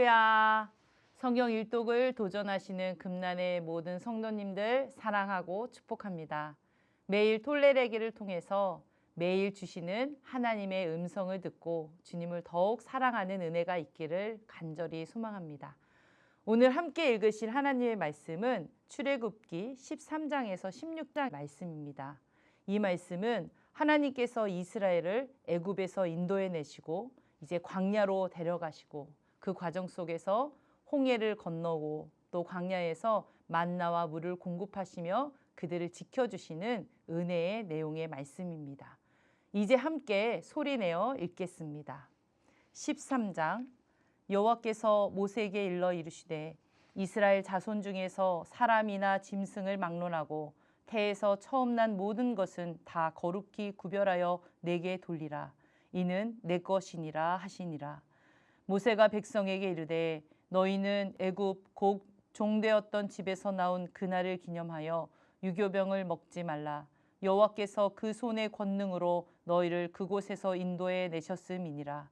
할렐루야. 성경 일독을 도전하시는 금난의 모든 성도님들 사랑하고 축복합니다. 매일 톨레레기를 통해서 매일 주시는 하나님의 음성을 듣고 주님을 더욱 사랑하는 은혜가 있기를 간절히 소망합니다. 오늘 함께 읽으실 하나님의 말씀은 출애굽기 13장에서 16장 말씀입니다. 이 말씀은 하나님께서 이스라엘을 애굽에서 인도해 내시고 이제 광야로 데려가시고 그 과정 속에서 홍해를 건너고 또 광야에서 만나와 물을 공급하시며 그들을 지켜주시는 은혜의 내용의 말씀입니다. 이제 함께 소리내어 읽겠습니다. 13장 여호와께서 모세에게 일러 이르시되 이스라엘 자손 중에서 사람이나 짐승을 막론하고 태에서 처음 난 모든 것은 다 거룩히 구별하여 내게 돌리라 이는 내 것이니라 하시니라 모세가 백성에게 이르되 너희는 애굽 곧 종되었던 집에서 나온 그날을 기념하여 유교병을 먹지 말라. 여호와께서 그 손의 권능으로 너희를 그곳에서 인도해 내셨음이니라.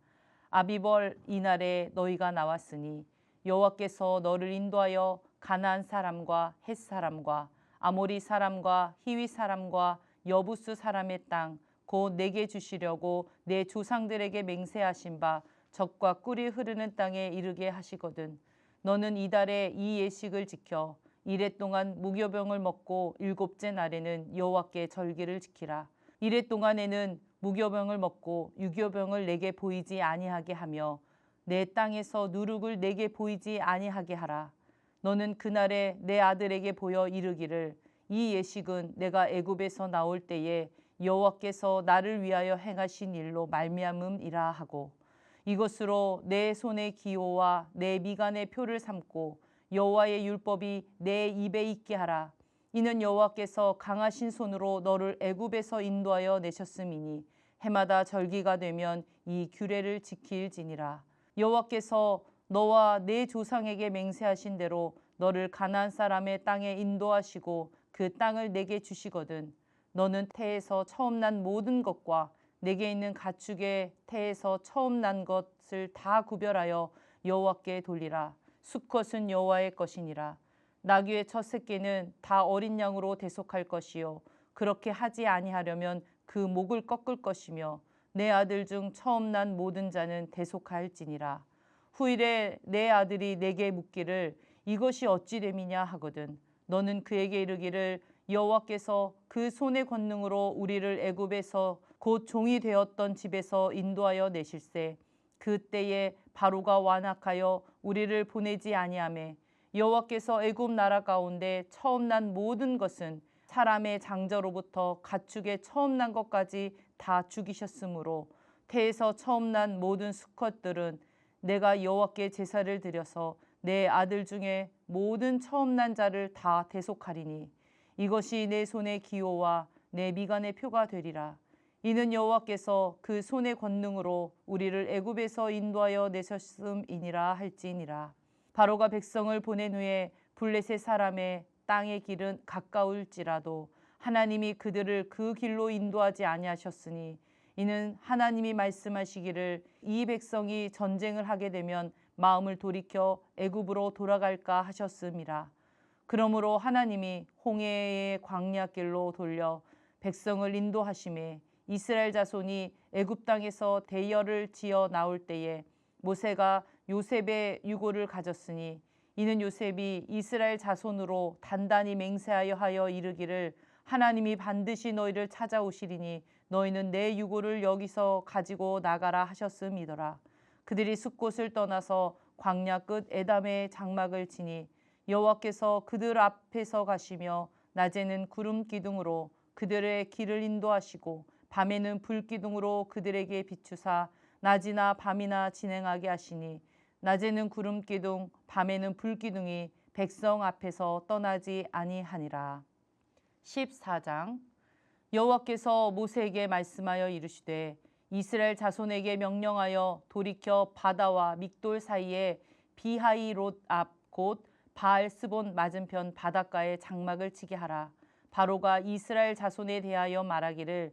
아비벌 이날에 너희가 나왔으니 여호와께서 너를 인도하여 가나안 사람과 헷 사람과 아모리 사람과 히위 사람과 여부스 사람의 땅 곧 내게 주시려고 내 조상들에게 맹세하신 바 적과 꿀이 흐르는 땅에 이르게 하시거든. 너는 이달에 이 예식을 지켜 이래 동안 무교병을 먹고 일곱째 날에는 여호와께 절기를 지키라. 이래 동안에는 무교병을 먹고 유교병을 내게 보이지 아니하게 하며 내 땅에서 누룩을 내게 보이지 아니하게 하라. 너는 그날에 내 아들에게 보여 이르기를 이 예식은 내가 애굽에서 나올 때에 여호와께서 나를 위하여 행하신 일로 말미암음이라 하고 이것으로 내 손의 기호와 내 미간의 표를 삼고 여호와의 율법이 내 입에 있게 하라. 이는 여호와께서 강하신 손으로 너를 애굽에서 인도하여 내셨음이니 해마다 절기가 되면 이 규례를 지킬지니라. 여호와께서 너와 내 조상에게 맹세하신 대로 너를 가나안 사람의 땅에 인도하시고 그 땅을 내게 주시거든 너는 태에서 처음 난 모든 것과 내게 있는 가축의 태에서 처음 난 것을 다 구별하여 여호와께 돌리라. 수컷은 여호와의 것이니라. 나귀의 첫 새끼는 다 어린 양으로 대속할 것이요. 그렇게 하지 아니하려면 그 목을 꺾을 것이며 내 아들 중 처음 난 모든 자는 대속할지니라. 후일에 내 아들이 내게 묻기를 이것이 어찌 됨이냐 하거든 너는 그에게 이르기를 여호와께서 그 손의 권능으로 우리를 애굽에서 곧 종이 되었던 집에서 인도하여 내실세 그때에 바로가 완악하여 우리를 보내지 아니하매 여호와께서 애굽 나라 가운데 처음 난 모든 것은 사람의 장저로부터 가축의 처음 난 것까지 다 죽이셨으므로 태에서 처음 난 모든 수컷들은 내가 여호와께 제사를 드려서 내 아들 중에 모든 처음 난 자를 다 대속하리니 이것이 내 손의 기호와 내 미간의 표가 되리라. 이는 여호와께서 그 손의 권능으로 우리를 애굽에서 인도하여 내셨음이니라 할지니라. 바로가 백성을 보낸 후에 블레셋 사람의 땅의 길은 가까울지라도 하나님이 그들을 그 길로 인도하지 아니하셨으니 이는 하나님이 말씀하시기를 이 백성이 전쟁을 하게 되면 마음을 돌이켜 애굽으로 돌아갈까 하셨음이라. 그러므로 하나님이 홍해의 광야길로 돌려 백성을 인도하심에 이스라엘 자손이 애굽 땅에서 대열을 지어 나올 때에 모세가 요셉의 유고를 가졌으니 이는 요셉이 이스라엘 자손으로 단단히 맹세하여 하여 이르기를 하나님이 반드시 너희를 찾아오시리니 너희는 내 유고를 여기서 가지고 나가라 하셨음이더라. 그들이 숲곳을 떠나서 광야 끝 에담의 장막을 치니 여호와께서 그들 앞에서 가시며 낮에는 구름 기둥으로 그들의 길을 인도하시고 밤에는 불 기둥으로 그들에게 비추사 낮이나 밤이나 진행하게 하시니 낮에는 구름 기둥 밤에는 불 기둥이 백성 앞에서 떠나지 아니하니라. 14장 여호와께서 모세에게 말씀하여 이르시되 이스라엘 자손에게 명령하여 돌이켜 바다와 믹돌 사이에 비하이롯 앞 곧 바알스본 맞은편 바닷가에 장막을 치게 하라. 바로가 이스라엘 자손에 대하여 말하기를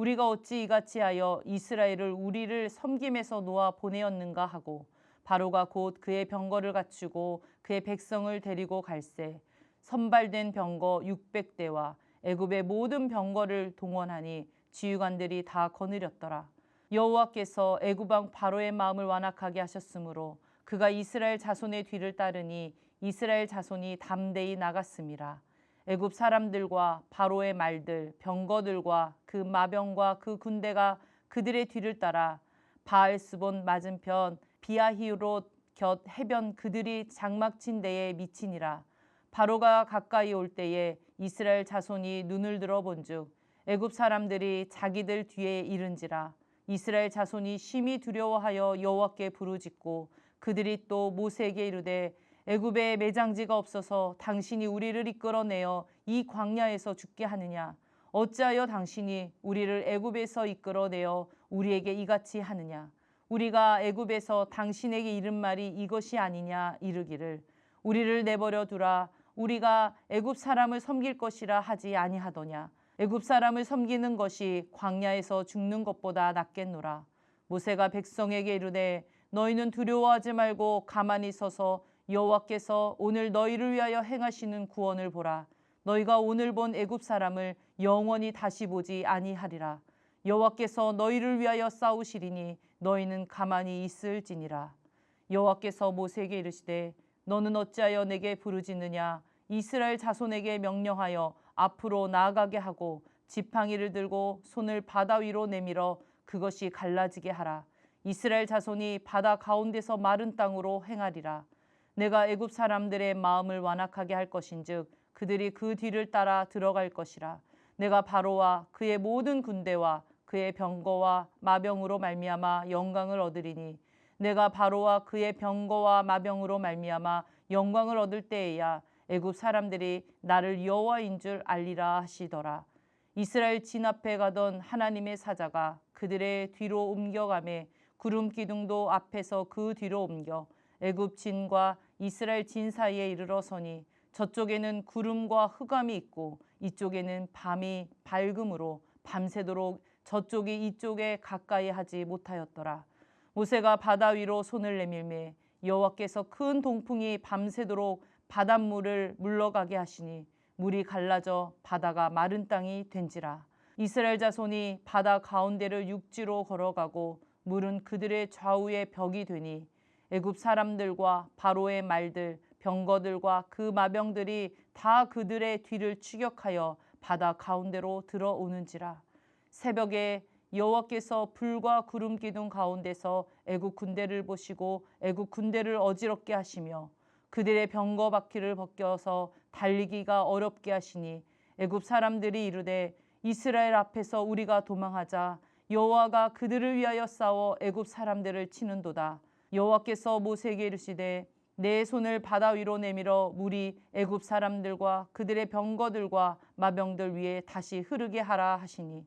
우리가 어찌 이같이 하여 이스라엘을 우리를 섬김에서 놓아 보내었는가 하고 바로가 곧 그의 병거를 갖추고 그의 백성을 데리고 갈새 선발된 병거 600대와 애굽의 모든 병거를 동원하니 지휘관들이 다 거느렸더라. 여호와께서 애굽 왕 바로의 마음을 완악하게 하셨으므로 그가 이스라엘 자손의 뒤를 따르니 이스라엘 자손이 담대히 나갔습니다. 애굽 사람들과 바로의 말들, 병거들과 그 마병과 그 군대가 그들의 뒤를 따라 바알스본 맞은편 비아히롯 곁 해변 그들이 장막친 데에 미치니라. 바로가 가까이 올 때에 이스라엘 자손이 눈을 들어 본즉 애굽 사람들이 자기들 뒤에 이른지라 이스라엘 자손이 심히 두려워하여 여호와께 부르짖고 그들이 또 모세에게 이르되 애굽에 매장지가 없어서 당신이 우리를 이끌어내어 이 광야에서 죽게 하느냐? 어찌하여 당신이 우리를 애굽에서 이끌어내어 우리에게 이같이 하느냐? 우리가 애굽에서 당신에게 이른 말이 이것이 아니냐 이르기를 우리를 내버려 두라. 우리가 애굽 사람을 섬길 것이라 하지 아니하더냐? 애굽 사람을 섬기는 것이 광야에서 죽는 것보다 낫겠노라. 모세가 백성에게 이르되 너희는 두려워하지 말고 가만히 서서 여호와께서 오늘 너희를 위하여 행하시는 구원을 보라. 너희가 오늘 본 애굽 사람을 영원히 다시 보지 아니하리라. 여호와께서 너희를 위하여 싸우시리니 너희는 가만히 있을지니라. 여호와께서 모세에게 이르시되 너는 어찌하여 내게 부르짖느냐? 이스라엘 자손에게 명령하여 앞으로 나아가게 하고 지팡이를 들고 손을 바다 위로 내밀어 그것이 갈라지게 하라. 이스라엘 자손이 바다 가운데서 마른 땅으로 행하리라 내가 애굽 사람들의 마음을 완악하게 할 것인즉 그들이 그 뒤를 따라 들어갈 것이라. 내가 바로와 그의 모든 군대와 그의 병거와 마병으로 말미암아 영광을 얻으리니. 내가 바로와 그의 병거와 마병으로 말미암아 영광을 얻을 때에야 애굽 사람들이 나를 여호와인 줄 알리라 하시더라. 이스라엘 진 앞에 가던 하나님의 사자가 그들의 뒤로 옮겨가매 구름 기둥도 앞에서 그 뒤로 옮겨 애굽 진과 이스라엘 진 사이에 이르러 서니 저쪽에는 구름과 흑암이 있고 이쪽에는 밤이 밝음으로 밤새도록 저쪽이 이쪽에 가까이 하지 못하였더라. 모세가 바다 위로 손을 내밀매 여호와께서 큰 동풍이 밤새도록 바닷물을 물러가게 하시니 물이 갈라져 바다가 마른 땅이 된지라. 이스라엘 자손이 바다 가운데를 육지로 걸어가고 물은 그들의 좌우에 벽이 되니 애굽 사람들과 바로의 말들 병거들과 그 마병들이 다 그들의 뒤를 추격하여 바다 가운데로 들어오는지라. 새벽에 여호와께서 불과 구름 기둥 가운데서 애굽 군대를 보시고 애굽 군대를 어지럽게 하시며 그들의 병거 바퀴를 벗겨서 달리기가 어렵게 하시니 애굽 사람들이 이르되 이스라엘 앞에서 우리가 도망하자. 여호와가 그들을 위하여 싸워 애굽 사람들을 치는도다 여호와께서 모세에게 이르시되 내 손을 바다 위로 내밀어 물이 애굽 사람들과 그들의 병거들과 마병들 위에 다시 흐르게 하라 하시니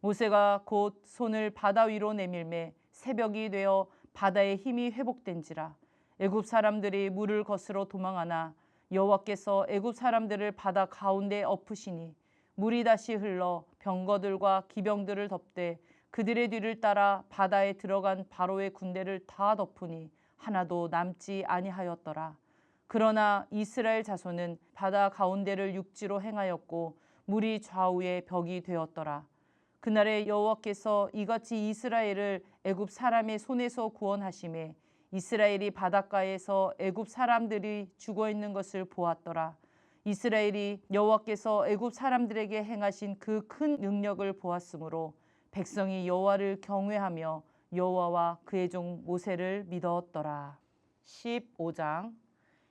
모세가 곧 손을 바다 위로 내밀매 새벽이 되어 바다의 힘이 회복된지라. 애굽 사람들이 물을 거스러 도망하나 여호와께서 애굽 사람들을 바다 가운데 엎으시니 물이 다시 흘러 병거들과 기병들을 덮되 그들의 뒤를 따라 바다에 들어간 바로의 군대를 다 덮으니 하나도 남지 아니하였더라. 그러나 이스라엘 자손은 바다 가운데를 육지로 행하였고 물이 좌우에 벽이 되었더라. 그날에 여호와께서 이같이 이스라엘을 애굽 사람의 손에서 구원하심에 이스라엘이 바닷가에서 애굽 사람들이 죽어 있는 것을 보았더라. 이스라엘이 여호와께서 애굽 사람들에게 행하신 그 큰 능력을 보았으므로 백성이 여호와를 경외하며 여호와와 그의 종 모세를 믿었더라. 15장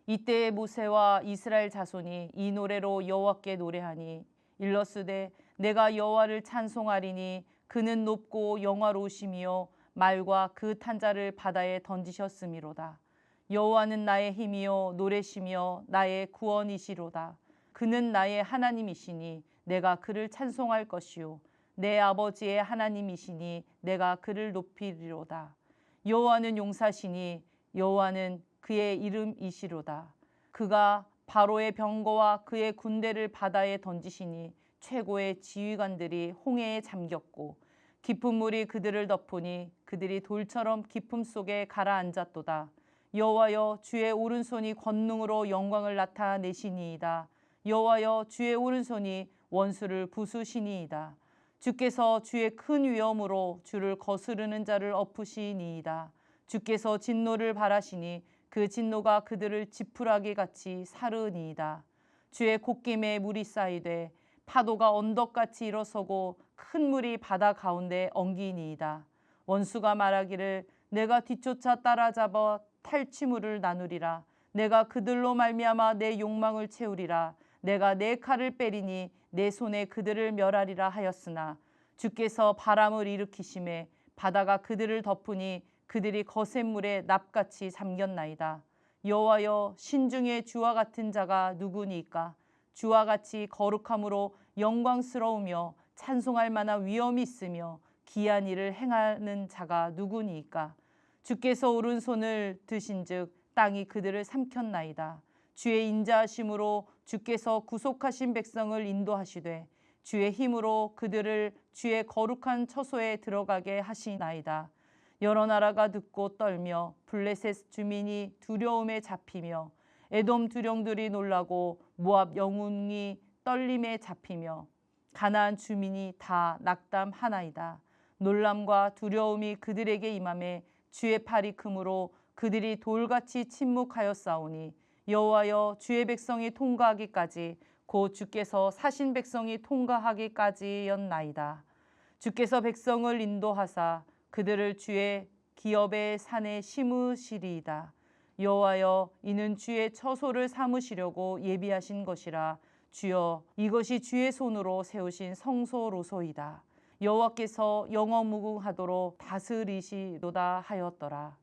이때 모세와 이스라엘 자손이 이 노래로 여호와께 노래하니 일러스되 내가 여호와를 찬송하리니 그는 높고 영화로우시며 말과 그 탄자를 바다에 던지셨음이로다. 여호와는 나의 힘이요 노래시며 나의 구원이시로다. 그는 나의 하나님이시니 내가 그를 찬송할 것이요 내 아버지의 하나님이시니 내가 그를 높이리로다. 여호와는 용사시니 여호와는 그의 이름이시로다. 그가 바로의 병거와 그의 군대를 바다에 던지시니 최고의 지휘관들이 홍해에 잠겼고 깊은 물이 그들을 덮으니 그들이 돌처럼 깊음 속에 가라앉았도다. 여호와여 주의 오른손이 권능으로 영광을 나타내시니이다. 여호와여 주의 오른손이 원수를 부수시니이다. 주께서 주의 큰 위엄으로 주를 거스르는 자를 엎으시니이다. 주께서 진노를 바라시니 그 진노가 그들을 지푸라기 같이 사르니이다. 주의 콧김에 물이 쌓이되 파도가 언덕같이 일어서고 큰 물이 바다 가운데 엉기니이다. 원수가 말하기를 내가 뒤쫓아 따라잡아 탈취물을 나누리라. 내가 그들로 말미암아 내 욕망을 채우리라. 내가 내 칼을 빼리니 내 손에 그들을 멸하리라 하였으나 주께서 바람을 일으키심에 바다가 그들을 덮으니 그들이 거센 물에 납같이 잠겼나이다. 여호와여 신중에 주와 같은 자가 누구니까 주와 같이 거룩함으로 영광스러우며 찬송할 만한 위엄이 있으며 기한 일을 행하는 자가 누구니까 주께서 오른손을 드신즉 땅이 그들을 삼켰나이다. 주의 인자하심으로 주께서 구속하신 백성을 인도하시되 주의 힘으로 그들을 주의 거룩한 처소에 들어가게 하시나이다. 여러 나라가 듣고 떨며 블레셋 주민이 두려움에 잡히며 에돔 두령들이 놀라고 모압 영웅이 떨림에 잡히며 가나안 주민이 다 낙담하나이다. 놀람과 두려움이 그들에게 임함에 주의 팔이 크므로 그들이 돌같이 침묵하였사오니 여호와여 주의 백성이 통과하기까지 곧 주께서 사신 백성이 통과하기까지였나이다. 주께서 백성을 인도하사 그들을 주의 기업의 산에 심으시리이다. 여호와여 이는 주의 처소를 삼으시려고 예비하신 것이라 주여 이것이 주의 손으로 세우신 성소로소이다. 여호와께서 영어무궁하도록 다스리시도다 하였더라.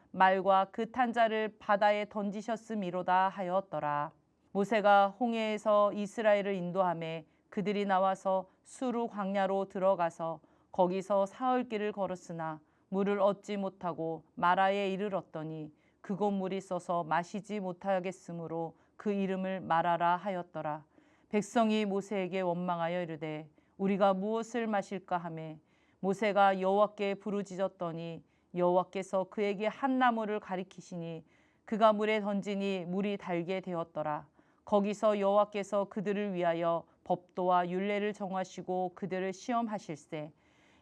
말과 그 탄자를 바다에 던지셨음이로다 하였더라. 모세가 홍해에서 이스라엘을 인도함에 그들이 나와서 수루 광야로 들어가서 거기서 사흘 길을 걸었으나 물을 얻지 못하고 마라에 이르렀더니 그곳 물이 써서 마시지 못하겠으므로 그 이름을 마라라 하였더라. 백성이 모세에게 원망하여 이르되 우리가 무엇을 마실까 하매 모세가 여호와께 부르짖었더니 여호와께서 그에게 한 나무를 가리키시니 그가 물에 던지니 물이 달게 되었더라. 거기서 여호와께서 그들을 위하여 법도와 율례를 정하시고 그들을 시험하실세.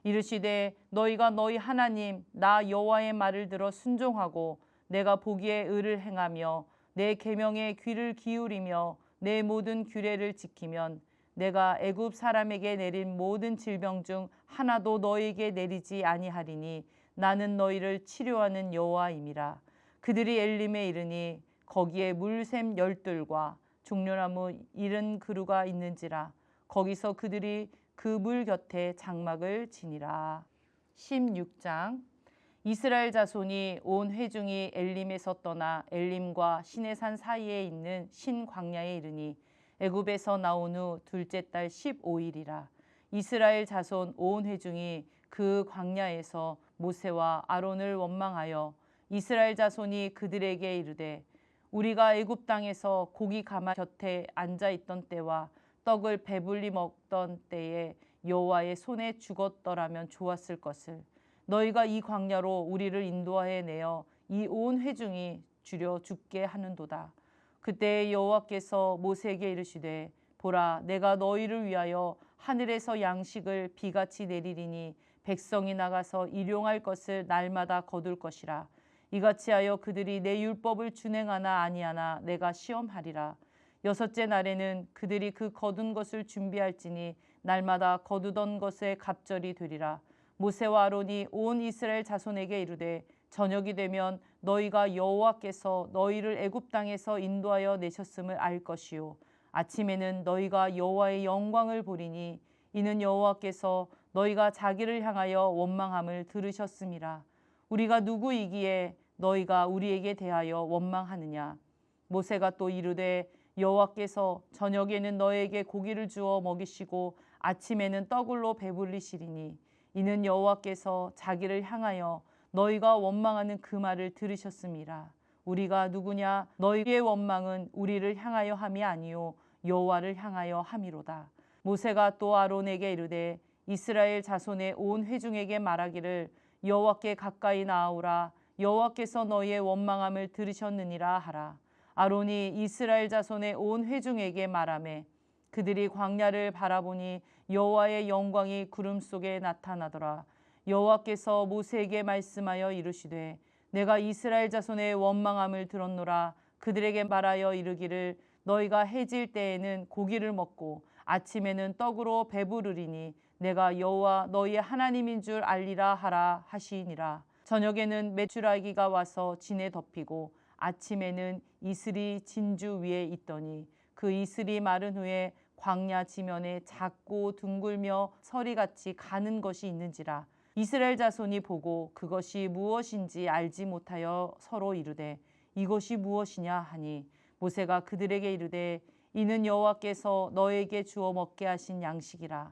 이르시되 너희가 너희 하나님 나 여호와의 말을 들어 순종하고 내가 보기에 의를 행하며 내 계명에 귀를 기울이며 내 모든 규례를 지키면 내가 애굽 사람에게 내린 모든 질병 중 하나도 너에게 내리지 아니하리니 나는 너희를 치료하는 여호와임이라. 그들이 엘림에 이르니 거기에 물샘 열둘과 종려나무 이른 그루가 있는지라. 거기서 그들이 그 물 곁에 장막을 지니라. 16장. 이스라엘 자손이 온 회중이 엘림에서 떠나 엘림과 시내산 사이에 있는 신 광야에 이르니 애굽에서 나온 후 둘째 달 15일이라. 이스라엘 자손 온 회중이 그 광야에서 모세와 아론을 원망하여 이스라엘 자손이 그들에게 이르되 우리가 애굽 땅에서 고기 가마 곁에 앉아 있던 때와 떡을 배불리 먹던 때에 여호와의 손에 죽었더라면 좋았을 것을 너희가 이 광야로 우리를 인도하여 내어 이 온 회중이 주려 죽게 하는도다. 그때 여호와께서 모세에게 이르시되 보라 내가 너희를 위하여 하늘에서 양식을 비같이 내리리니 백성이 나가서 일용할 것을 날마다 거둘 것이라 이같이 하여 그들이 내 율법을 준행하나 아니하나 내가 시험하리라. 여섯째 날에는 그들이 그 거둔 것을 준비할지니 날마다 거두던 것에 갑절이 되리라. 모세와 아론이 온 이스라엘 자손에게 이르되 저녁이 되면 너희가 여호와께서 너희를 애굽 땅에서 인도하여 내셨음을 알 것이요 아침에는 너희가 여호와의 영광을 보리니 이는 여호와께서 너희가 자기를 향하여 원망함을 들으셨음이라 우리가 누구이기에 너희가 우리에게 대하여 원망하느냐? 모세가 또 이르되 여호와께서 저녁에는 너에게 고기를 주어 먹이시고 아침에는 떡을로 배불리시리니 이는 여호와께서 자기를 향하여 너희가 원망하는 그 말을 들으셨음이라 우리가 누구냐? 너희의 원망은 우리를 향하여 함이 아니요 여호와를 향하여 함이로다. 모세가 또 아론에게 이르되 이스라엘 자손의 온 회중에게 말하기를 여호와께 가까이 나아오라. 여호와께서 너희의 원망함을 들으셨느니라 하라. 아론이 이스라엘 자손의 온 회중에게 말하매 그들이 광야를 바라보니 여호와의 영광이 구름 속에 나타나더라. 여호와께서 모세에게 말씀하여 이르시되 내가 이스라엘 자손의 원망함을 들었노라. 그들에게 말하여 이르기를 너희가 해질 때에는 고기를 먹고 아침에는 떡으로 배부르리니 내가 여호와 너희의 하나님인 줄 알리라 하라 하시니라. 저녁에는 메추라기가 와서 진에 덮이고 아침에는 이슬이 진주 위에 있더니 그 이슬이 마른 후에 광야 지면에 작고 둥글며 서리같이 가는 것이 있는지라. 이스라엘 자손이 보고 그것이 무엇인지 알지 못하여 서로 이르되 이것이 무엇이냐 하니 모세가 그들에게 이르되 이는 여호와께서 너에게 주어 먹게 하신 양식이라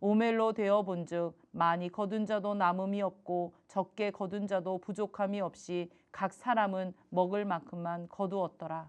오멜로 되어 본즉 많이 거둔 자도 남음이 없고 적게 거둔 자도 부족함이 없이 각 사람은 먹을 만큼만 거두었더라.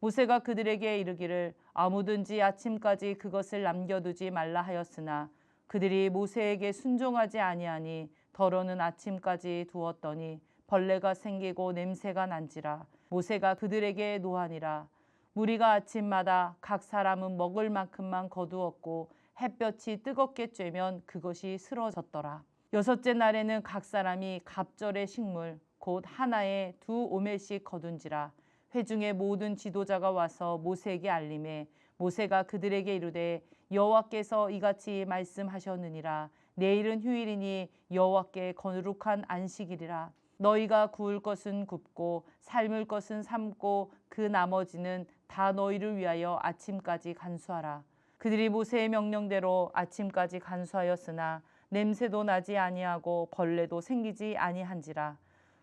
모세가 그들에게 이르기를 아무든지 아침까지 그것을 남겨두지 말라 하였으나 그들이 모세에게 순종하지 아니하니 더러는 아침까지 두었더니 벌레가 생기고 냄새가 난지라 모세가 그들에게 노하니라 무리가 아침마다 각 사람은 먹을 만큼만 거두었고 햇볕이 뜨겁게 쬐면 그것이 쓰러졌더라. 여섯째 날에는 각 사람이 갑절의 식물 곧 하나에 두 오멜씩 거둔지라. 회중의 모든 지도자가 와서 모세에게 알림해 모세가 그들에게 이르되 여호와께서 이같이 말씀하셨느니라. 내일은 휴일이니 여호와께 거룩한 안식일이라. 너희가 구울 것은 굽고 삶을 것은 삶고 그 나머지는 다 너희를 위하여 아침까지 간수하라 그들이 모세의 명령대로 아침까지 간수하였으나 냄새도 나지 아니하고 벌레도 생기지 아니한지라.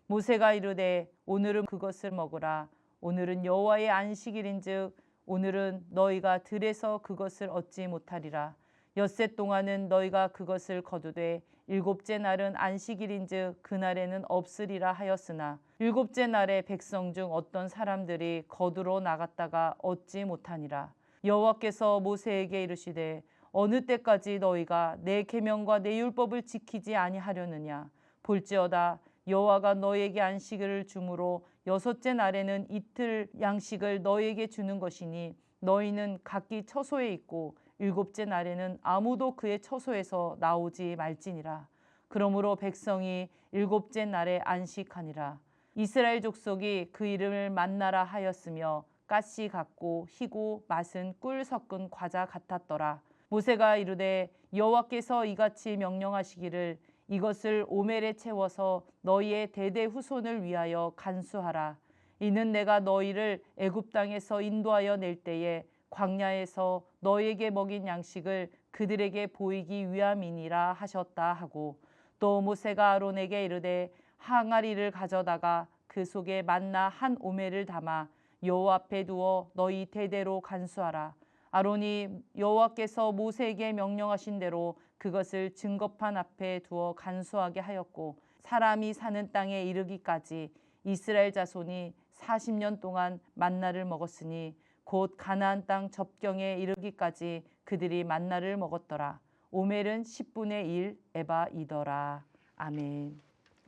모세가 이르되 오늘은 그것을 먹으라. 오늘은 여호와의 안식일인즉 오늘은 너희가 들에서 그것을 얻지 못하리라. 엿새 동안은 너희가 그것을 거두되 일곱째 날은 안식일인즉 그날에는 없으리라 하였으나 일곱째 날에 백성 중 어떤 사람들이 거두러 나갔다가 얻지 못하니라 여호와께서 모세에게 이르시되 어느 때까지 너희가 내 계명과 내 율법을 지키지 아니하려느냐? 볼지어다 여호와가 너에게 안식일을 주므로 여섯째 날에는 이틀 양식을 너에게 주는 것이니 너희는 각기 처소에 있고 일곱째 날에는 아무도 그의 처소에서 나오지 말지니라. 그러므로 백성이 일곱째 날에 안식하니라. 이스라엘 족속이 그 이름을 만나라 하였으며 가시 같고 희고 맛은 꿀 섞은 과자 같았더라. 모세가 이르되 여호와께서 이같이 명령하시기를 이것을 오멜에 채워서 너희의 대대 후손을 위하여 간수하라. 이는 내가 너희를 애굽 땅에서 인도하여 낼 때에 광야에서 너희에게 먹인 양식을 그들에게 보이기 위함이니라 하셨다 하고 또 모세가 아론에게 이르되 항아리를 가져다가 그 속에 만나 한 오멜을 담아 여호와 앞에 두어 너희 대대로 간수하라. 아론이 여호와께서 모세에게 명령하신 대로 그것을 증거판 앞에 두어 간수하게 하였고 사람이 사는 땅에 이르기까지 이스라엘 자손이 40년 동안 만나를 먹었으니 곧 가나안 땅 접경에 이르기까지 그들이 만나를 먹었더라. 오멜은 10분의 1 에바이더라. 아멘.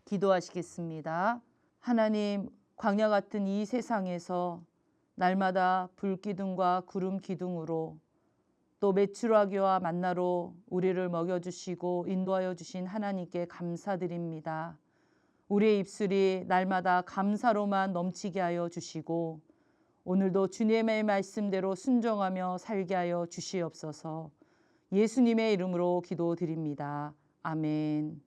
기도하시겠습니다. 하나님, 광야 같은 이 세상에서 날마다 불기둥과 구름 기둥으로 또 메추라기와 만나로 우리를 먹여주시고 인도하여 주신 하나님께 감사드립니다. 우리의 입술이 날마다 감사로만 넘치게 하여 주시고 오늘도 주님의 말씀대로 순종하며 살게 하여 주시옵소서 예수님의 이름으로 기도드립니다. 아멘.